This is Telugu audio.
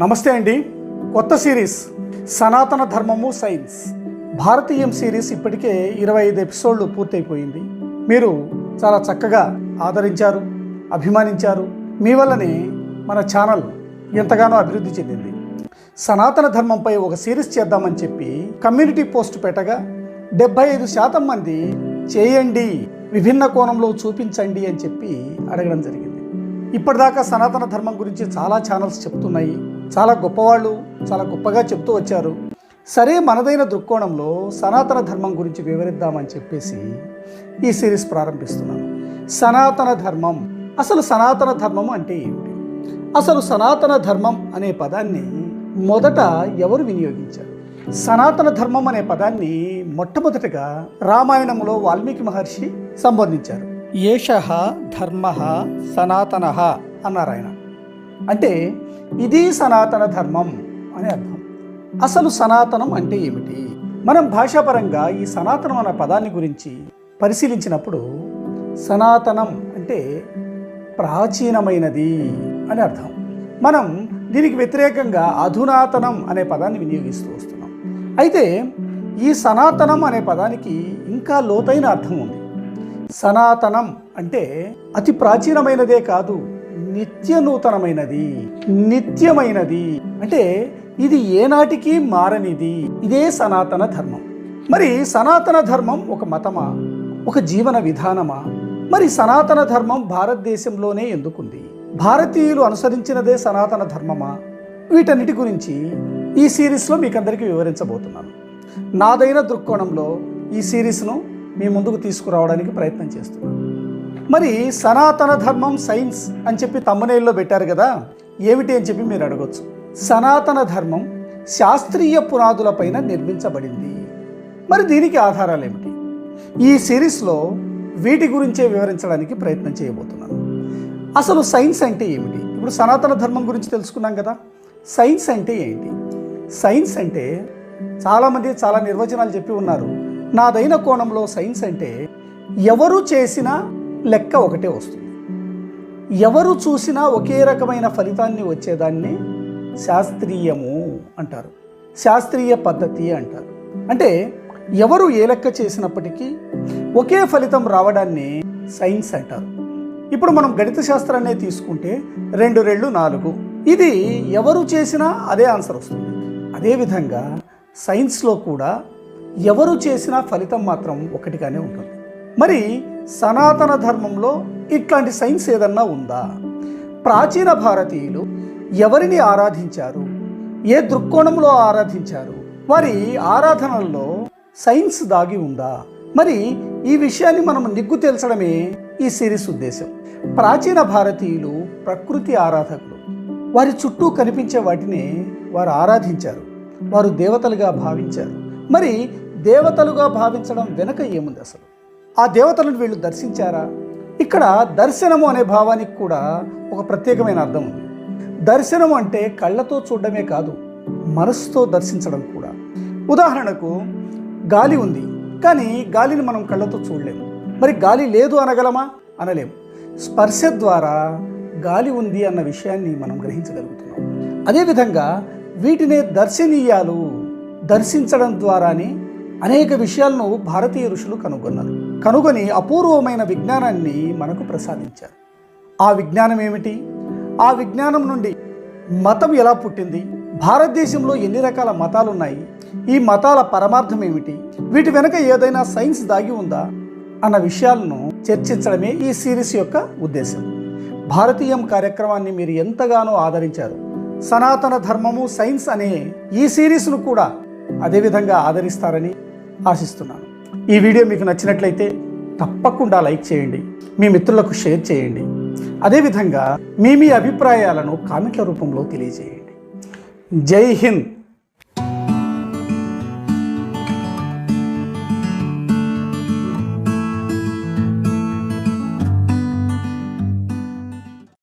నమస్తే అండి. కొత్త సిరీస్ సనాతన ధర్మము సైన్స్. భారతీయం సిరీస్ ఇప్పటికే ఇరవై ఐదు ఎపిసోడ్లు పూర్తయిపోయింది. మీరు చాలా చక్కగా ఆదరించారు అభిమానించారు. మీ వల్లనే మన ఛానల్ ఎంతగానో అభివృద్ధి చెందింది. సనాతన ధర్మంపై ఒక సిరీస్ చేద్దామని చెప్పి కమ్యూనిటీ పోస్ట్ పెట్టగా డెబ్బై ఐదు శాతం మంది చేయండి విభిన్న కోణంలో చూపించండి అని చెప్పి అడగడం జరిగింది. ఇప్పటిదాకా సనాతన ధర్మం గురించి చాలా ఛానల్స్ చెప్తున్నాయి. చాలా గొప్పవాళ్ళు చాలా గొప్పగా చెప్తూ వచ్చారు. సరే మనదైన దృక్కోణంలో సనాతన ధర్మం గురించి వివరిద్దామని చెప్పేసి ఈ సిరీస్ ప్రారంభిస్తున్నాను. సనాతన ధర్మం అసలు సనాతన ధర్మం అంటే ఏమిటి? అసలు సనాతన ధర్మం అనే పదాన్ని మొదట ఎవరు వినియోగించారు? సనాతన ధర్మం అనే పదాన్ని మొట్టమొదటగా రామాయణంలో వాల్మీకి మహర్షి సంబోధించారు. ఏష ధర్మ సనాతన అన్నారు ఆయన అంటే ఇది సనాతన ధర్మం అని అర్థం. అసలు సనాతనం అంటే ఏమిటి? మనం భాషాపరంగా ఈ సనాతనం అనే పదాన్ని గురించి పరిశీలించినప్పుడు సనాతనం అంటే ప్రాచీనమైనది అని అర్థం. మనం దీనికి వ్యతిరేకంగా అధునాతనం అనే పదాన్ని వినియోగిస్తూ వస్తున్నాం. అయితే ఈ సనాతనం అనే పదానికి ఇంకా లోతైన అర్థం ఉంది. సనాతనం అంటే అతి ప్రాచీనమైనదే కాదు నిత్య నూతనమైనది నిత్యమైనది. అంటే ఇది ఏనాటికి మారనిది. ఇదే సనాతన ధర్మం. మరి సనాతన ధర్మం ఒక మతమా? ఒక జీవన విధానమా? మరి సనాతన ధర్మం భారతదేశంలోనే ఎందుకుంది? భారతీయులు అనుసరించినదే సనాతన ధర్మమా? వీటన్నిటి గురించి ఈ సిరీస్లో మీకు అందరికీ వివరించబోతున్నాను. నాదైన దృక్కోణంలో ఈ సిరీస్ను మీ ముందుకు తీసుకురావడానికి ప్రయత్నం చేస్తున్నాను. మరి సనాతన ధర్మం సైన్స్ అని చెప్పి తమ్మనేల్లో పెట్టారు కదా ఏమిటి అని చెప్పి మీరు అడగొచ్చు. సనాతన ధర్మం శాస్త్రీయ పునాదులపైన నిర్మించబడింది. మరి దీనికి ఆధారాలు ఏమిటి? ఈ సిరీస్లో వీటి గురించే వివరించడానికి ప్రయత్నం చేయబోతున్నాను. అసలు సైన్స్ అంటే ఏమిటి? ఇప్పుడు సనాతన ధర్మం గురించి తెలుసుకున్నాం కదా. సైన్స్ అంటే ఏంటి? సైన్స్ అంటే చాలామంది చాలా నిర్వచనాలు చెప్పి ఉన్నారు. నాదైన కోణంలో సైన్స్ అంటే ఎవరు చేసినా లెక్క ఒకటే వస్తుంది. ఎవరు చూసినా ఒకే రకమైన ఫలితాన్ని వచ్చేదాన్ని శాస్త్రీయము అంటారు. శాస్త్రీయ పద్ధతి అంటారు. అంటే ఎవరు ఏ లెక్క చేసినప్పటికీ ఒకే ఫలితం రావడాన్ని సైన్స్ అంటారు. ఇప్పుడు మనం గణిత శాస్త్రాన్నే తీసుకుంటే రెండు రెళ్ళు నాలుగు. ఇది ఎవరు చేసినా అదే ఆన్సర్ వస్తుంది. అదేవిధంగా సైన్స్లో కూడా ఎవరు చేసినా ఫలితం మాత్రం ఒకటిగానే ఉంటుంది. మరి సనాతన ధర్మంలో ఇట్లాంటి సైన్స్ ఏదన్నా ఉందా? ప్రాచీన భారతీయులు ఎవరిని ఆరాధించారు? ఏ దృక్కోణంలో ఆరాధించారు? వారి ఆరాధనల్లో సైన్స్ దాగి ఉందా? మరి ఈ విషయాన్ని మనం నిగ్గు తేల్చడమే ఈ సిరీస్ ఉద్దేశం. ప్రాచీన భారతీయులు ప్రకృతి ఆరాధకులు. వారి చుట్టూ కనిపించే వాటిని వారు ఆరాధించారు. వారు దేవతలుగా భావించారు. మరి దేవతలుగా భావించడం వెనక ఏముంది అసలు? ఆ దేవతలను వీళ్ళు దర్శించారా? ఇక్కడ దర్శనము అనే భావానికి కూడా ఒక ప్రత్యేకమైన అర్థం ఉంది. దర్శనం అంటే కళ్ళతో చూడడమే కాదు మనసుతో దర్శించడం కూడా. ఉదాహరణకు గాలి ఉంది కానీ గాలిని మనం కళ్ళతో చూడలేము. మరి గాలి లేదు అనగలమా? అనలేము. స్పర్శ ద్వారా గాలి ఉంది అన్న విషయాన్ని మనం గ్రహించగలుగుతున్నాం. అదేవిధంగా వీటినే దర్శనీయాలు దర్శించడం ద్వారానే అనేక విషయాలను భారతీయ ఋషులు కనుగొన్నారు. కనుగొని అపూర్వమైన విజ్ఞానాన్ని మనకు ప్రసాదించారు. ఆ విజ్ఞానం ఏమిటి? ఆ విజ్ఞానం నుండి మతం ఎలా పుట్టింది? భారతదేశంలో ఎన్ని రకాల మతాలు ఉన్నాయి ఈ మతాల పరమార్థం ఏమిటి? వీటి వెనుక ఏదైనా సైన్స్ దాగి ఉందా? అన్న విషయాలను చర్చించడమే ఈ సిరీస్ యొక్క ఉద్దేశం. భారతీయం కార్యక్రమాన్ని మీరు ఎంతగానో ఆదరించారు. సనాతన ధర్మము సైన్స్ అనే ఈ సిరీస్ను కూడా అదేవిధంగా ఆదరిస్తారని ఆశిస్తున్నాను. ఈ వీడియో మీకు నచ్చినట్లయితే తప్పకుండా లైక్ చేయండి మీ మిత్రులకు షేర్ చేయండి. అదేవిధంగా మీ మీ అభిప్రాయాలను కామెంట్ల రూపంలో తెలియజేయండి. జై హింద్!